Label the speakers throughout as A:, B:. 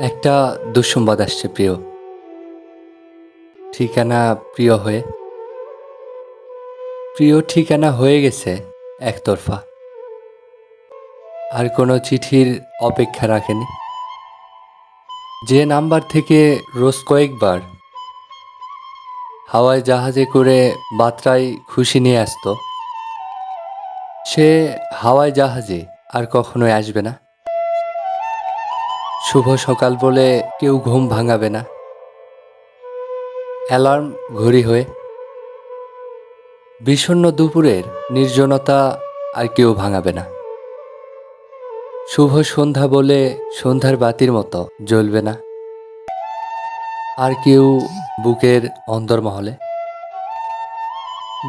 A: একটা দুঃসংবাদ আসছে, প্রিয়। ঠিকানা প্রিয় হয়ে। প্রিয় ঠিকানা হয়ে গেছে একতরফা। আর কোনো চিঠির অপেক্ষা রাখেনি। যে নাম্বার থেকে রোজ কয়েকবার হাওয়ায় জাহাজে করে বাত্রায় খুশি নিয়ে আসতো, সে হাওয়ায় জাহাজে আর কখনোই আসবে না। শুভ সকাল বলে কেউ ঘুম ভাঙাবে না। অ্যালার্ম ঘড়ি হয়ে। বিষণ্ণ দুপুরের নির্জনতা আর কেউ ভাঙাবে না। শুভ সন্ধ্যা বলে সন্ধ্যার বাতির মতো জ্বলবে না। আর কেউ বুকের অন্দরমহলে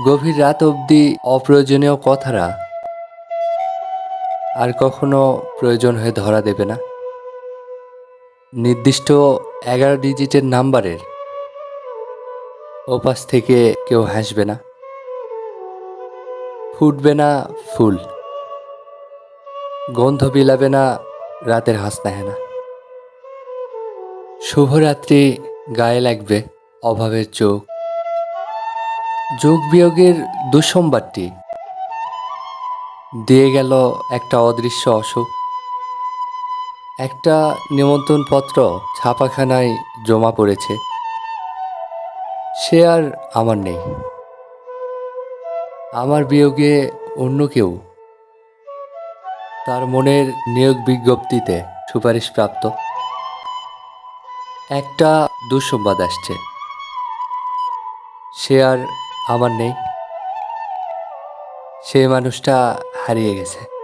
A: গভীর রাত অবধি অপ্রয়োজনীয় কথারা আর কখনো প্রয়োজন হয়ে ধরা দেবে না। নির্দিষ্ট এগারো ডিজিটের নাম্বারের ওপাশ থেকে কেউ হাসবে না, ফুটবে না ফুল, গন্ধ বিলাবে না রাতের হাসনা হেনা। শুভরাত্রি গায়ে লাগবে অভাবের চোখ। যোগ বিয়োগের দুঃসম্বারটি দিয়ে গেল একটা অদৃশ্য অসুখ। একটা নিমন্ত্রণপত্র ছাপাখানায় জমা পড়েছে। সে আর আমার নেই। আমার বিয়োগে অন্য কেউ। তার মনের নিয়োগ বিজ্ঞপ্তিতে সুপারিশপ্রাপ্ত একটা দুঃসংবাদ আসছে। সে আর আমার নেই। সে মানুষটা হারিয়ে গেছে।